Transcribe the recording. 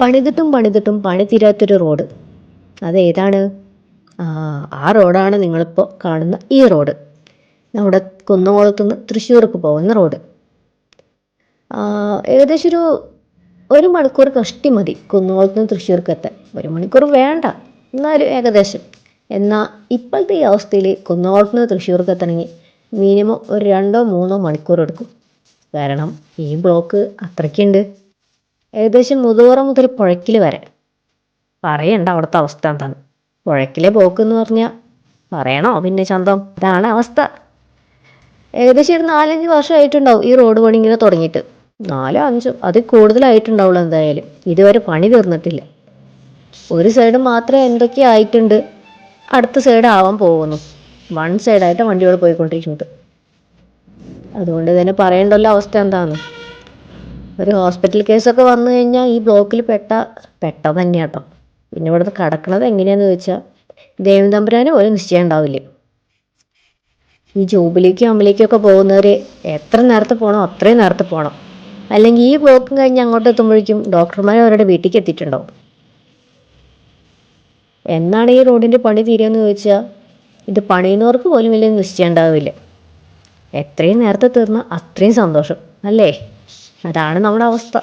പണിതിട്ടും പണിതിട്ടും പണി തീരാത്തൊരു റോഡ്. അതേതാണ്? ആ ആ റോഡാണ് നിങ്ങളിപ്പോൾ കാണുന്ന ഈ റോഡ്. നമ്മുടെ കുന്നംകുളത്തു നിന്ന് തൃശ്ശൂർക്ക് പോകുന്ന റോഡ്. ഏകദേശം ഒരു ഒരു മണിക്കൂർ കഷ്ടി മതി കുന്നംകുളത്ത് നിന്ന് തൃശ്ശൂർക്ക് എത്താൻ. ഒരു മണിക്കൂർ വേണ്ട. എന്നാലും ഏകദേശം. എന്നാൽ ഇപ്പോഴത്തെ ഈ അവസ്ഥയിൽ കുന്നംകുളത്ത് നിന്ന് തൃശ്ശൂർക്ക് എത്തണമെങ്കിൽ മിനിമം ഒരു രണ്ടോ മൂന്നോ മണിക്കൂർ എടുക്കും. കാരണം ഈ ബ്ലോക്ക് അത്രയ്ക്കുണ്ട്. ഏകദേശം മുതുവറ മുതൽ പുഴയ്ക്കൽ വരെ. പറയണ്ട അവിടുത്തെ അവസ്ഥ എന്താണ്? പുഴയ്ക്കിലെ പോക്ക് എന്ന് പറഞ്ഞാൽ പറയണോ പിന്നെ ചന്തം? ഇതാണ് അവസ്ഥ. ഏകദേശം ഒരു നാലഞ്ച് വർഷമായിട്ടുണ്ടാവും ഈ റോഡ് പണി ഇങ്ങനെ തുടങ്ങിയിട്ട്. നാലോ അഞ്ചോ അതിൽ കൂടുതലായിട്ടുണ്ടാവുള്ളൂ എന്തായാലും. ഇതുവരെ പണി തീർന്നിട്ടില്ല. ഒരു സൈഡ് മാത്രമേ എന്തൊക്കെ ആയിട്ടുണ്ട് അടുത്ത സൈഡ് ആവാൻ പോകുന്നു. വൺ സൈഡായിട്ട് വണ്ടികൾ പോയിക്കൊണ്ടിരിക്കുന്നത്. അതുകൊണ്ട് തന്നെ പറയണ്ടല്ലോ അവസ്ഥ എന്താണെന്ന് ഒരു ഹോസ്പിറ്റൽ കേസൊക്കെ വന്നു കഴിഞ്ഞാൽ ഈ ബ്ലോക്കിൽ പെട്ട പെട്ട തന്നെയാട്ടോ പിന്നെ ഇവിടുന്ന് കടക്കണത് എങ്ങനെയാന്ന് ചോദിച്ചാൽ ദേവൻ തമ്പുരാന് ഒരു നിശ്ചയം ഉണ്ടാവില്ല? ഈ ജോബിലേക്കും അമ്പലേക്കൊക്കെ പോകുന്നവർ എത്ര നേരത്തെ പോകണം അത്രയും നേരത്തെ പോകണം അല്ലെങ്കിൽ ഈ ബ്ലോക്കും കഴിഞ്ഞ് അങ്ങോട്ട് എത്തുമ്പോഴേക്കും ഡോക്ടർമാർ അവരുടെ വീട്ടിലേക്ക് എത്തിയിട്ടുണ്ടാവും. എന്നാണ് ഈ റോഡിന്റെ പണി തീരുമെന്ന് ചോദിച്ചാൽ ഇത് പണിയുന്നവർക്ക് പോലും വലിയ നിശ്ചയം ഉണ്ടാവില്ല. എത്രയും നേരത്തെ തീർന്നാൽ അത്രയും സന്തോഷം അല്ലേ? അതാണ് നമ്മുടെ അവസ്ഥ.